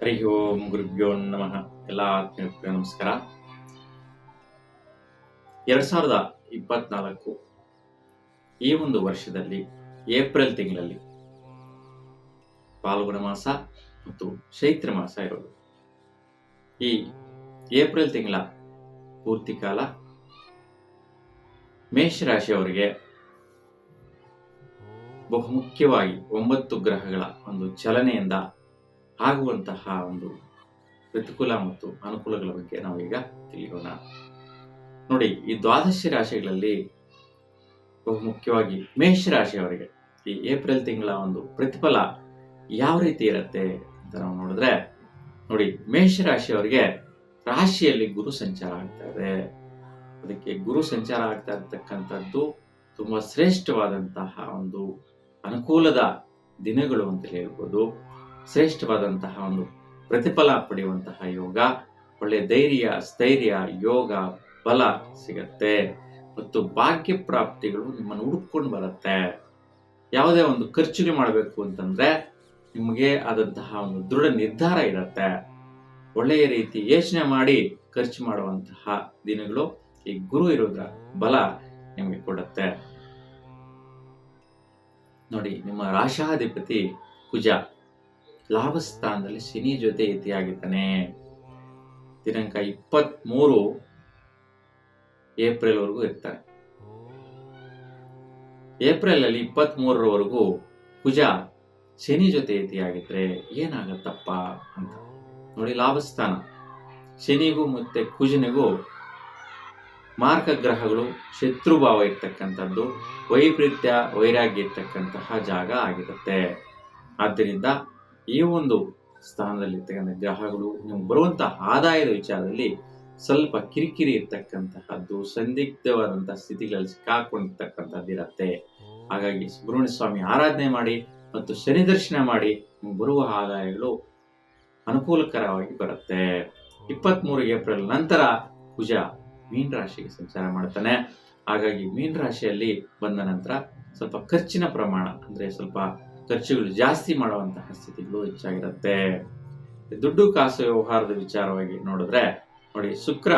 ಹರಿ ಓಂ ಗುರುಭ್ಯೋ ನಮಃ. ಎಲ್ಲ ಆತ್ಮೀಯ ನಮಸ್ಕಾರ. ಎರಡ್ ಸಾವಿರದ ಇಪ್ಪತ್ನಾಲ್ಕು ಈ ಒಂದು ವರ್ಷದಲ್ಲಿ, ಏಪ್ರಿಲ್ ತಿಂಗಳಲ್ಲಿ ಪಾಲ್ಗುಣ ಮಾಸ ಮತ್ತು ಚೈತ್ರ ಮಾಸ ಇರೋದು. ಈ ಏಪ್ರಿಲ್ ತಿಂಗಳ ಪೂರ್ತಿ ಕಾಲ ಮೇಷರಾಶಿಯವರಿಗೆ ಬಹುಮುಖ್ಯವಾಗಿ ಒಂಬತ್ತು ಗ್ರಹಗಳ ಒಂದು ಚಲನೆಯಿಂದ ಆಗುವಂತಹ ಒಂದು ಪ್ರತಿಕೂಲ ಮತ್ತು ಅನುಕೂಲಗಳ ಬಗ್ಗೆ ನಾವೀಗ ತಿಳಿಯೋಣ. ನೋಡಿ, ಈ ದ್ವಾದಶ ರಾಶಿಗಳಲ್ಲಿ ಬಹುಮುಖ್ಯವಾಗಿ ಮೇಷ ರಾಶಿಯವರಿಗೆ ಈ ಏಪ್ರಿಲ್ ತಿಂಗಳ ಒಂದು ಪ್ರತಿಫಲ ಯಾವ ರೀತಿ ಇರುತ್ತೆ ಅಂತ ನಾವು ನೋಡಿದ್ರೆ, ನೋಡಿ, ಮೇಷ ರಾಶಿಯವರಿಗೆ ರಾಶಿಯಲ್ಲಿ ಗುರು ಸಂಚಾರ ಆಗ್ತಾ ಇದೆ. ಅದಕ್ಕೆ ಗುರು ಸಂಚಾರ ಆಗ್ತಾ ಇರ್ತಕ್ಕಂಥದ್ದು ತುಂಬಾ ಶ್ರೇಷ್ಠವಾದಂತಹ ಒಂದು ಅನುಕೂಲದ ದಿನಗಳು ಅಂತ ಹೇಳ್ಬೋದು. ಶ್ರೇಷ್ಠವಾದಂತಹ ಒಂದು ಪ್ರತಿಫಲ ಪಡೆಯುವಂತಹ ಯೋಗ, ಒಳ್ಳೆ ಧೈರ್ಯ, ಸ್ಥೈರ್ಯ, ಯೋಗ, ಬಲ ಸಿಗತ್ತೆ. ಮತ್ತು ಭಾಗ್ಯ ಪ್ರಾಪ್ತಿಗಳು ನಿಮ್ಮನ್ನು ಹುಡುಕೊಂಡು ಬರುತ್ತೆ. ಯಾವುದೇ ಒಂದು ಖರ್ಚುಗೆ ಮಾಡಬೇಕು ಅಂತಂದ್ರೆ ನಿಮಗೆ ಆದಂತಹ ಒಂದು ದೃಢ ನಿರ್ಧಾರ ಇರುತ್ತೆ. ಒಳ್ಳೆಯ ರೀತಿ ಯೋಚನೆ ಮಾಡಿ ಖರ್ಚು ಮಾಡುವಂತಹ ದಿನಗಳು ಈ ಗುರು ಇರೋದ್ರ ಬಲ ನಿಮಗೆ ಕೊಡುತ್ತೆ. ನೋಡಿ, ನಿಮ್ಮ ರಾಶಾಧಿಪತಿ ಕುಜ. ಲಾಭಸ್ಥಾನದಲ್ಲಿ ಶನಿ ಜೊತೆ ಇತಿಯಾಗಿದ್ದಾನೆ ದಿನಾಂಕ ಇಪ್ಪತ್ತ್ ಮೂರು ಏಪ್ರಿಲ್ ವರೆಗೂ ಇರ್ತಾನೆ ಏಪ್ರಿಲ್ ಅಲ್ಲಿ ಇಪ್ಪತ್ತ್ ಮೂರರವರೆಗೂ ಕುಜ ಶನಿ ಜೊತೆ ಇತಿಯಾಗಿದ್ರೆ ಏನಾಗತ್ತಪ್ಪ ಅಂತ. ನೋಡಿ ಲಾಭಸ್ಥಾನ. ಶನಿಗೂ ಮತ್ತೆ ಕುಜನಿಗೂ ಮಾರ್ಕ ಗ್ರಹಗಳು ಶತ್ರುಭಾವ ಇರ್ತಕ್ಕಂಥದ್ದು ವೈಪರೀತ್ಯ ವೈರಾಗ್ಯ ಇರ್ತಕ್ಕಂತಹ ಜಾಗ ಆಗಿರುತ್ತೆ. ಆದ್ದರಿಂದ ಈ ಒಂದು ಸ್ಥಾನದಲ್ಲಿ ಇರ್ತಕ್ಕಂಥ ಗ್ರಹಗಳು ನಿಮ್ಗೆ ಬರುವಂತಹ ಆದಾಯದ ವಿಚಾರದಲ್ಲಿ ಸ್ವಲ್ಪ ಕಿರಿಕಿರಿ ಇರ್ತಕ್ಕಂತಹದ್ದು, ಸಂದಿಗ್ಧವಾದಂತಹ ಸ್ಥಿತಿಗಳಲ್ಲಿ ಸಿಕ್ಕಾಕೊಂಡಿರ್ತಕ್ಕಂಥದ್ದಿರತ್ತೆ ಹಾಗಾಗಿ ಸುಬ್ರಹ್ಮಣ್ಯ ಸ್ವಾಮಿ ಆರಾಧನೆ ಮಾಡಿ ಮತ್ತು ಶನಿ ದರ್ಶನ ಮಾಡಿ ಬರುವ ಆದಾಯಗಳು ಅನುಕೂಲಕರವಾಗಿ ಬರುತ್ತೆ. ಇಪ್ಪತ್ಮೂರು ಏಪ್ರಿಲ್ ನಂತರ ಕುಜ ಮೀನ್ ರಾಶಿಗೆ ಸಂಚಾರ ಮಾಡ್ತಾನೆ. ಹಾಗಾಗಿ ಮೀನ್ ರಾಶಿಯಲ್ಲಿ ಬಂದ ನಂತರ ಸ್ವಲ್ಪ ಖರ್ಚಿನ ಪ್ರಮಾಣ, ಅಂದ್ರೆ ಸ್ವಲ್ಪ ಖರ್ಚುಗಳು ಜಾಸ್ತಿ ಮಾಡುವಂತಹ ಸ್ಥಿತಿಗಳು ಹೆಚ್ಚಾಗಿರುತ್ತೆ. ದುಡ್ಡು ಕಾಸು ವ್ಯವಹಾರದ ವಿಚಾರವಾಗಿ ನೋಡಿದ್ರೆ, ನೋಡಿ, ಶುಕ್ರ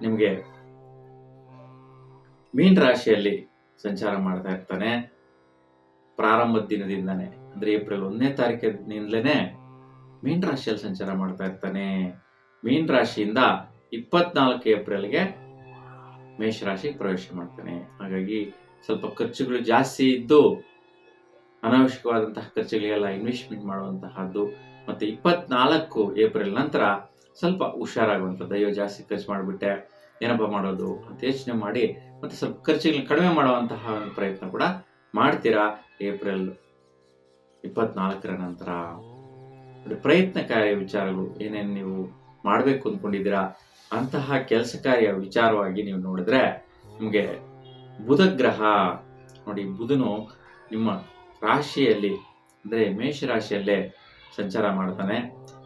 ನಿಮಗೆ ಮೀನ್ ರಾಶಿಯಲ್ಲಿ ಸಂಚಾರ ಮಾಡ್ತಾ ಇರ್ತಾನೆ. ಪ್ರಾರಂಭದ ದಿನದಿಂದಾನೆ, ಅಂದ್ರೆ ಏಪ್ರಿಲ್ ಒಂದನೇ ತಾರೀಕಿನಿಂದಲೇ ಮೀನ್ ರಾಶಿಯಲ್ಲಿ ಸಂಚಾರ ಮಾಡ್ತಾ ಇರ್ತಾನೆ. ಮೀನ್ ರಾಶಿಯಿಂದ ಇಪ್ಪತ್ನಾಲ್ಕು ಏಪ್ರಿಲ್ಗೆ ಮೇಷರಾಶಿ ಪ್ರವೇಶ ಮಾಡ್ತಾನೆ. ಹಾಗಾಗಿ ಸ್ವಲ್ಪ ಖರ್ಚುಗಳು ಜಾಸ್ತಿ ಇದ್ದು ಅನಾವಶ್ಯಕವಾದಂತಹ ಖರ್ಚುಗಳಿಗೆಲ್ಲ ಇನ್ವೆಸ್ಟ್ಮೆಂಟ್ ಮಾಡುವಂತಹದ್ದು. ಮತ್ತೆ ಇಪ್ಪತ್ನಾಲ್ಕು ಏಪ್ರಿಲ್ ನಂತರ ಸ್ವಲ್ಪ ಹುಷಾರಾಗುವಂಥದ್ದು. ಅಯ್ಯೋ, ಜಾಸ್ತಿ ಖರ್ಚು ಮಾಡಿಬಿಟ್ಟೆ. ಏನಪ್ಪ ಮಾಡೋದು ಅಂತ ಯೋಚನೆ ಮಾಡಿ ಮತ್ತೆ ಸ್ವಲ್ಪ ಖರ್ಚುಗಳನ್ನ ಕಡಿಮೆ ಮಾಡುವಂತಹ ಪ್ರಯತ್ನ ಕೂಡ ಮಾಡ್ತೀರಾ? ಏಪ್ರಿಲ್ ಇಪ್ಪತ್ನಾಲ್ಕರ ನಂತರ. ಪ್ರಯತ್ನಕಾರಿ ವಿಚಾರಗಳು ಏನೇನು ನೀವು ಮಾಡಬೇಕು ಅಂದ್ಕೊಂಡಿದ್ದೀರಾ ಅಂತಹ ಕೆಲಸ ಕಾರ್ಯ ವಿಚಾರವಾಗಿ ನೀವು ನೋಡಿದ್ರೆ ನಿಮಗೆ ಬುಧ ಗ್ರಹ. ನೋಡಿ, ಬುಧನು ನಿಮ್ಮ ರಾಶಿಯಲ್ಲಿ, ಅಂದರೆ ಮೇಷ ರಾಶಿಯಲ್ಲೇ ಸಂಚಾರ ಮಾಡ್ತಾನೆ.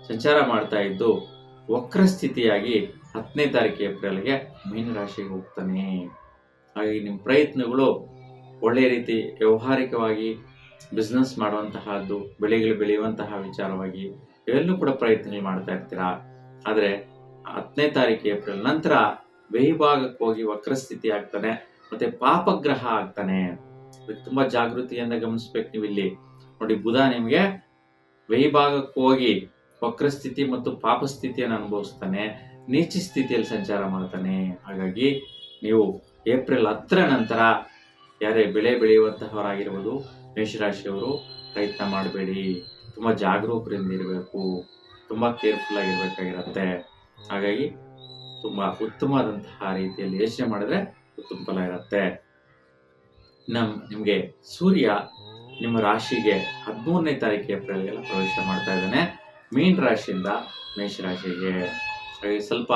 ಸಂಚಾರ ಮಾಡ್ತಾ ಇದ್ದು ವಕ್ರ ಸ್ಥಿತಿಯಾಗಿ ಹತ್ತನೇ ತಾರೀಕು ಏಪ್ರಿಲ್ಗೆ ಮೀನ ರಾಶಿಗೆ ಹೋಗ್ತಾನೆ. ಹಾಗಾಗಿ ನಿಮ್ಮ ಪ್ರಯತ್ನಗಳು ಒಳ್ಳೆಯ ರೀತಿ ವ್ಯವಹಾರಿಕವಾಗಿ ಬಿಸ್ನೆಸ್ ಮಾಡುವಂತಹದ್ದು, ಬೆಳೆಗಳು ಬೆಳೆಯುವಂತಹ ವಿಚಾರವಾಗಿ ಇವೆಲ್ಲೂ ಕೂಡ ಪ್ರಯತ್ನ ಮಾಡ್ತಾ ಇರ್ತೀರಾ? ಆದರೆ ಹತ್ತನೇ ತಾರೀಕು ಏಪ್ರಿಲ್ ನಂತರ ವೇಹಿಭಾಗಕ್ಕೆ ಹೋಗಿ ವಕ್ರಸ್ಥಿತಿ ಆಗ್ತಾನೆ, ಮತ್ತೆ ಪಾಪಗ್ರಹ ಆಗ್ತಾನೆ. ತುಂಬಾ ಜಾಗೃತಿಯಿಂದ ಗಮನಿಸ್ಬೇಕು ನೀವು ಇಲ್ಲಿ ನೋಡಿ, ಬುಧ ನಿಮಗೆ ವೈಭಾಗಕ್ಕೆ ಹೋಗಿ ವಕ್ರಸ್ಥಿತಿ ಮತ್ತು ಪಾಪ ಸ್ಥಿತಿಯನ್ನು ಅನುಭವಿಸ್ತಾನೆ, ನೀಚ ಸ್ಥಿತಿಯಲ್ಲಿ ಸಂಚಾರ ಮಾಡ್ತಾನೆ. ಹಾಗಾಗಿ ನೀವು ಏಪ್ರಿಲ್ ಹತ್ತರ ನಂತರ ಯಾರೇ ಬೆಳೆ ಬೆಳೆಯುವಂತಹವರಾಗಿರ್ಬೋದು, ಮೇಷರಾಶಿಯವರು ಪ್ರಯತ್ನ ಮಾಡಬೇಡಿ. ತುಂಬಾ ಜಾಗರೂಕರಿಂದ ಇರಬೇಕು. ತುಂಬಾ ಕೇರ್ಫುಲ್ ಆಗಿರ್ಬೇಕಾಗಿರತ್ತೆ. ಹಾಗಾಗಿ ತುಂಬಾ ಉತ್ತಮವಾದಂತಹ ರೀತಿಯಲ್ಲಿ ಯೋಚನೆ ಮಾಡಿದ್ರೆ ಉತ್ತಮ ಫಲ ಇರುತ್ತೆ. ನಮ್ ನಿಮಗೆ ಸೂರ್ಯ ನಿಮ್ಮ ರಾಶಿಗೆ ಹದಿಮೂರನೇ ತಾರೀಕು ಏಪ್ರಿಲ್ಗೆಲ್ಲ ಪ್ರವೇಶ ಮಾಡ್ತಾ ಇದ್ದಾನೆ. ಮೀನ್ ರಾಶಿಯಿಂದ ಮೇಷ ರಾಶಿಗೆ ಸ್ವಲ್ಪ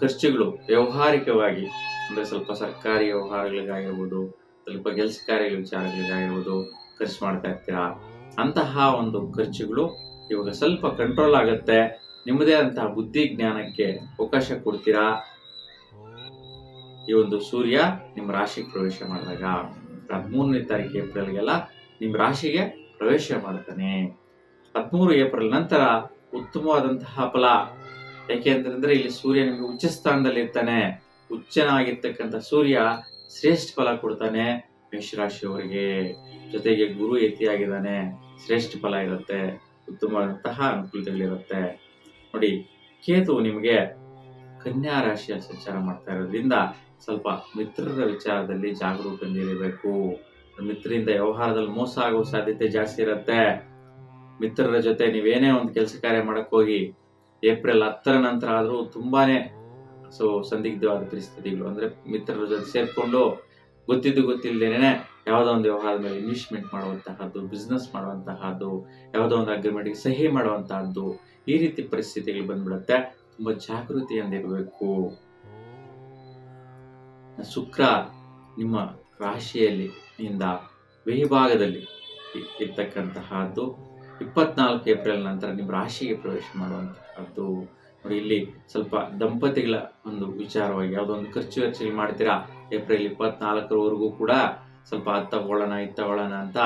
ಖರ್ಚುಗಳು ವ್ಯವಹಾರಿಕವಾಗಿ, ಅಂದ್ರೆ ಸ್ವಲ್ಪ ಸರ್ಕಾರಿ ವ್ಯವಹಾರಗಳಿಗಾಗಿರ್ಬೋದು, ಸ್ವಲ್ಪ ಕೆಲಸ ಕಾರ್ಯಗಳ ವಿಚಾರಗಳಿಗಾಗಿರ್ಬೋದು ಖರ್ಚು ಮಾಡ್ತಾ ಇರ್ತೀರಾ? ಅಂತಹ ಒಂದು ಖರ್ಚುಗಳು ಇವಾಗ ಸ್ವಲ್ಪ ಕಂಟ್ರೋಲ್ ಆಗುತ್ತೆ. ನಿಮ್ಮದೇ ಅಂತಹ ಬುದ್ಧಿ ಜ್ಞಾನಕ್ಕೆ ಅವಕಾಶ ಕೊಡ್ತೀರಾ? ಈ ಒಂದು ಸೂರ್ಯ ನಿಮ್ಮ ರಾಶಿಗೆ ಪ್ರವೇಶ ಮಾಡಿದಾಗ. ಹದಿಮೂರನೇ ತಾರೀಕು ಏಪ್ರಿಲ್ಗೆಲ್ಲ ನಿಮ್ಮ ರಾಶಿಗೆ ಪ್ರವೇಶ ಮಾಡ್ತಾನೆ ಹದಿಮೂರು ಏಪ್ರಿಲ್ ನಂತರ ಉತ್ತಮವಾದಂತಹ ಫಲ. ಯಾಕೆಂತಂದ್ರೆ ಇಲ್ಲಿ ಸೂರ್ಯ ನಿಮಗೆ ಉಚ್ಚ ಸ್ಥಾನದಲ್ಲಿ ಇರ್ತಾನೆ. ಉಚ್ಚನಾಗಿರ್ತಕ್ಕಂಥ ಸೂರ್ಯ ಶ್ರೇಷ್ಠ ಫಲ ಕೊಡ್ತಾನೆ ಮೇಷರಾಶಿಯವರಿಗೆ. ಜೊತೆಗೆ ಗುರು ಯತಿಯಾಗಿದ್ದಾನೆ. ಶ್ರೇಷ್ಠ ಫಲ ಇರುತ್ತೆ. ಉತ್ತಮವಾದಂತಹ ಅನುಕೂಲತೆಗಳಿರುತ್ತೆ. ನೋಡಿ, ಕೇತು ನಿಮಗೆ ಕನ್ಯಾ ರಾಶಿಯ ಸಂಚಾರ ಮಾಡ್ತಾ ಇರೋದ್ರಿಂದ ಸ್ವಲ್ಪ ಮಿತ್ರರ ವಿಚಾರದಲ್ಲಿ ಜಾಗರೂಕನಿರಬೇಕು ಮಿತ್ರರಿಂದ ವ್ಯವಹಾರದಲ್ಲಿ ಮೋಸ ಆಗುವ ಸಾಧ್ಯತೆ ಜಾಸ್ತಿ ಇರುತ್ತೆ. ಮಿತ್ರರ ಜೊತೆ ನೀವೇನೇ ಒಂದು ಕೆಲಸ ಕಾರ್ಯ ಮಾಡಕ್ ಹೋಗಿ ಏಪ್ರಿಲ್ ಹತ್ತರ ನಂತರ ಆದರೂ ತುಂಬಾನೇ ಸೊ ಸಂದಿಗ್ಧವಾದ ಪರಿಸ್ಥಿತಿಗಳು. ಅಂದ್ರೆ ಮಿತ್ರರ ಜೊತೆ ಸೇರ್ಕೊಂಡು ಗೊತ್ತಿದ್ದು ಗೊತ್ತಿಲ್ಲದೇನೆ ಯಾವುದೋ ಒಂದು ವ್ಯವಹಾರದ ಮೇಲೆ ಇನ್ವೆಸ್ಟ್ಮೆಂಟ್ ಮಾಡುವಂತಹದ್ದು ಬಿಸ್ನೆಸ್ ಮಾಡುವಂತಹದ್ದು, ಯಾವುದೋ ಒಂದು ಅಗ್ರಿಮೆಂಟ್ಗೆ ಸಹಿ ಮಾಡುವಂತಹದ್ದು ಈ ರೀತಿ ಪರಿಸ್ಥಿತಿಗಳು ಬಂದ್ಬಿಡುತ್ತೆ. ತುಂಬಾ ಜಾಗೃತಿಯಿಂದ ಇರಬೇಕು ಶುಕ್ರ ನಿಮ್ಮ ರಾಶಿಯಲ್ಲಿ ಇಂದ ವಿಭಾಗದಲ್ಲಿ ಇರ್ತಕ್ಕಂತಹದ್ದು. ಇಪ್ಪತ್ನಾಲ್ಕು ಏಪ್ರಿಲ್ ನಂತರ ನಿಮ್ಮ ರಾಶಿಗೆ ಪ್ರವೇಶ ಮಾಡುವಂತಹದ್ದು. ಇಲ್ಲಿ ಸ್ವಲ್ಪ ದಂಪತಿಗಳ ಒಂದು ವಿಚಾರವಾಗಿ ಯಾವುದೋ ಒಂದು ಖರ್ಚು ವೆಚ್ಚಗಳು ಮಾಡ್ತೀರಾ? ಏಪ್ರಿಲ್ ಇಪ್ಪತ್ನಾಲ್ಕರವರೆಗೂ ಕೂಡ ಸ್ವಲ್ಪ ಅದು ತಗೊಳ್ಳೋಣ ಅಂತ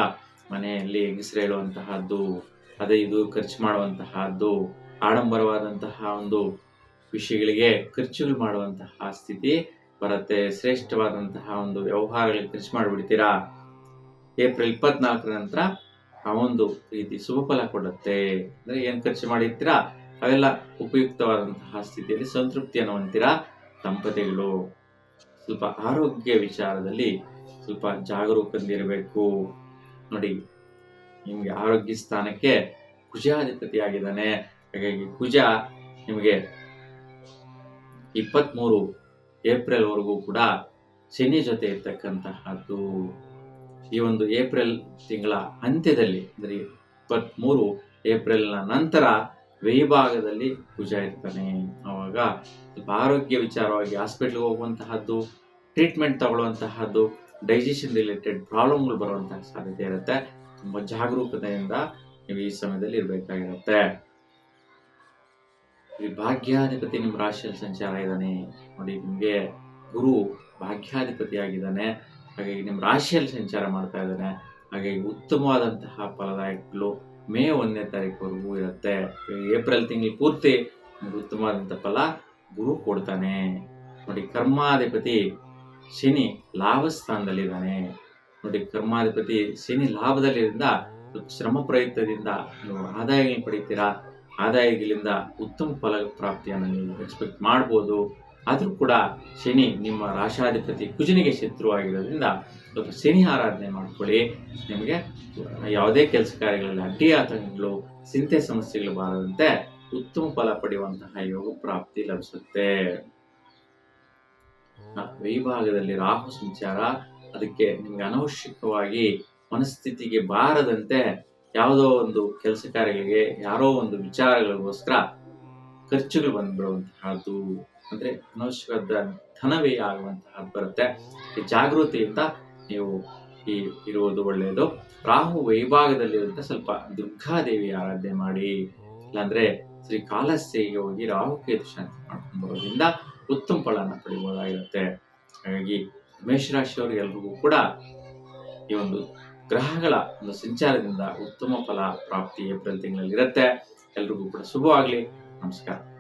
ಮನೆಯಲ್ಲಿ ಎಗಸ್ರು ಹೇಳುವಂತಹದ್ದು, ಅದೇ ಇದು ಖರ್ಚು ಮಾಡುವಂತಹದ್ದು, ಆಡಂಬರವಾದಂತಹ ಒಂದು ವಿಷಯಗಳಿಗೆ ಖರ್ಚುಗಳು ಮಾಡುವಂತಹ ಸ್ಥಿತಿ. ಬರುತ್ತೆ, ಶ್ರೇಷ್ಠವಾದಂತಹ ಒಂದು ವ್ಯವಹಾರಗಳಿಗೆ ಖರ್ಚು ಮಾಡಿಬಿಡ್ತೀರಾ? ಏಪ್ರಿಲ್ ಇಪ್ಪತ್ನಾಲ್ಕರ ನಂತರ ಆ ಒಂದು ರೀತಿ ಶುಭ ಫಲ ಕೊಡುತ್ತೆ. ಅಂದ್ರೆ ಏನು ಖರ್ಚು ಮಾಡಿರ್ತೀರಾ? ಅವೆಲ್ಲ ಉಪಯುಕ್ತವಾದಂತಹ ಸ್ಥಿತಿಯಲ್ಲಿ ಸಂತೃಪ್ತಿಯನ್ನು ಹೊಂದ್ತೀರಾ? ದಂಪತಿಗಳು. ಸ್ವಲ್ಪ ಆರೋಗ್ಯ ವಿಚಾರದಲ್ಲಿ ಸ್ವಲ್ಪ ಜಾಗರೂಕದಿಂದಿರಬೇಕು ನೋಡಿ, ನಿಮಗೆ ಆರೋಗ್ಯ ಸ್ಥಾನಕ್ಕೆ ಕುಜಾಧಿಪತಿಯಾಗಿದ್ದಾನೆ ಹಾಗಾಗಿ ಕುಜ ನಿಮಗೆ ಇಪ್ಪತ್ತ್ಮೂರು ಏಪ್ರಿಲ್ ವರೆಗೂ ಕೂಡ ಶನಿ ಜೊತೆ ಇರ್ತಕ್ಕಂತಹದ್ದು ಈ ಒಂದು ಏಪ್ರಿಲ್ ತಿಂಗಳ ಅಂತ್ಯದಲ್ಲಿ, ಅಂದರೆ ಇಪ್ಪತ್ತ್ಮೂರು ಏಪ್ರಿಲ್ನ ನಂತರ ವಿಭಾಗದಲ್ಲಿ ಕುಜ ಇರ್ತಾನೆ. ಆವಾಗ ಸ್ವಲ್ಪ ಆರೋಗ್ಯ ವಿಚಾರವಾಗಿ ಹಾಸ್ಪಿಟ್ಲ್ಗೆ ಹೋಗುವಂತಹದ್ದು ಟ್ರೀಟ್ಮೆಂಟ್ ತಗೊಳ್ಳುವಂತಹದ್ದು ಡೈಜೆಷನ್ ರಿಲೇಟೆಡ್ ಪ್ರಾಬ್ಲಮ್ಗಳು ಬರುವಂತಹ ಸಾಧ್ಯತೆ ಇರುತ್ತೆ. ತುಂಬ ಜಾಗರೂಕತೆಯಿಂದ ನೀವು ಈ ಸಮಯದಲ್ಲಿ ಇರಬೇಕಾಗಿರುತ್ತೆ. ಈ ಭಾಗ್ಯಾಧಿಪತಿ ನಿಮ್ಮ ರಾಶಿಯಲ್ಲಿ ಸಂಚಾರ ಇದ್ದಾನೆ. ನೋಡಿ, ನಿಮಗೆ ಗುರು ಭಾಗ್ಯಾಧಿಪತಿಯಾಗಿದ್ದಾನೆ. ಹಾಗಾಗಿ ನಿಮ್ಮ ರಾಶಿಯಲ್ಲಿ ಸಂಚಾರ ಮಾಡ್ತಾ ಇದ್ದಾನೆ. ಹಾಗಾಗಿ ಉತ್ತಮವಾದಂತಹ ಫಲದಾಯಕಗಳು ಮೇ ಒಂದನೇ ತಾರೀಕುವರೆಗೂ ಇರುತ್ತೆ. ಏಪ್ರಿಲ್ ತಿಂಗಳು ಪೂರ್ತಿ ನಿಮ್ಗೆ ಉತ್ತಮವಾದಂತಹ ಫಲ ಗುರು ಕೊಡ್ತಾನೆ. ನೋಡಿ, ಕರ್ಮಾಧಿಪತಿ ಶನಿ ಲಾಭ ಸ್ಥಾನದಲ್ಲಿದ್ದಾನೆ. ನೋಡಿ, ಕರ್ಮಾಧಿಪತಿ ಶನಿ ಲಾಭದಲ್ಲಿರಿಂದ ಶ್ರಮ ಪ್ರಯತ್ನದಿಂದ ನೀವು ಆದಾಯಗಳನ್ನು ಪಡಿತೀರಾ? ಆದಾಯಗಳಿಂದ ಉತ್ತಮ ಫಲ ಪ್ರಾಪ್ತಿಯನ್ನು ನೀವು ಎಕ್ಸ್ಪೆಕ್ಟ್ ಮಾಡ್ಬೋದು. ಆದರೂ ಕೂಡ ಶನಿ ನಿಮ್ಮ ರಾಶಾಧಿಪತಿ ಕುಜನಿಗೆ ಶತ್ರುವಾಗಿರೋದ್ರಿಂದ ಸ್ವಲ್ಪ ಶನಿ ಆರಾಧನೆ ಮಾಡ್ಕೊಳ್ಳಿ. ನಿಮಗೆ ಯಾವುದೇ ಕೆಲಸ ಕಾರ್ಯಗಳಲ್ಲಿ ಅಡ್ಡಿ ಆತಂಕಗಳು, ಚಿಂತೆ ಸಮಸ್ಯೆಗಳು ಬಾರದಂತೆ ಉತ್ತಮ ಫಲ ಪಡೆಯುವಂತಹ ಯೋಗ ಪ್ರಾಪ್ತಿ ಲಭಿಸುತ್ತೆ. ಈ ವಿಭಾಗದಲ್ಲಿ ರಾಹು ಸಂಚಾರ, ಅದಕ್ಕೆ ನಿಮ್ಗೆ ಅನವಶ್ಯಕವಾಗಿ ಮನಸ್ಥಿತಿಗೆ ಬಾರದಂತೆ ಯಾವುದೋ ಒಂದು ಕೆಲಸ ಕಾರ್ಯಗಳಿಗೆ ಯಾರೋ ಒಂದು ವಿಚಾರಗಳಿಗೋಸ್ಕರ ಖರ್ಚುಗಳು ಬಂದ್ಬಿಡುವಂತಹದ್ದು. ಅಂದ್ರೆ ಅನವಶ್ಯಕವಾದ ಧನವೇ ಆಗುವಂತಹದ್ದು ಬರುತ್ತೆ. ಜಾಗೃತಿಯಿಂದ ನೀವು ಈ ಇರುವುದು ಒಳ್ಳೆಯದು. ರಾಹು ವೈಭಾಗದಲ್ಲಿರುವಂತ ಸ್ವಲ್ಪ ದುರ್ಗಾದೇವಿ ಆರಾಧನೆ ಮಾಡಿ. ಇಲ್ಲಾಂದ್ರೆ ಶ್ರೀ ಕಾಲಸ್ಥೆಗೆ ಹೋಗಿ ರಾಹು ಕೇತು ಶಾಂತಿ ಮಾಡ್ಕೊಂಡು ಬರೋದ್ರಿಂದ ಉತ್ತಮ ಫಲನ ಪಡಿಬಹುದಾಗಿರುತ್ತೆ ಹಾಗಾಗಿ ಮೇಷರಾಶಿಯವರಿಗೆಲ್ರಿಗೂ ಕೂಡ ಈ ಒಂದು ಗ್ರಹಗಳ ಒಂದು ಸಂಚಾರದಿಂದ ಉತ್ತಮ ಫಲ ಪ್ರಾಪ್ತಿ ಏಪ್ರಿಲ್ ತಿಂಗಳಲ್ಲಿ ಇರುತ್ತೆ ಎಲ್ರಿಗೂ ಕೂಡ ಶುಭವಾಗ್ಲಿ. ನಮಸ್ಕಾರ.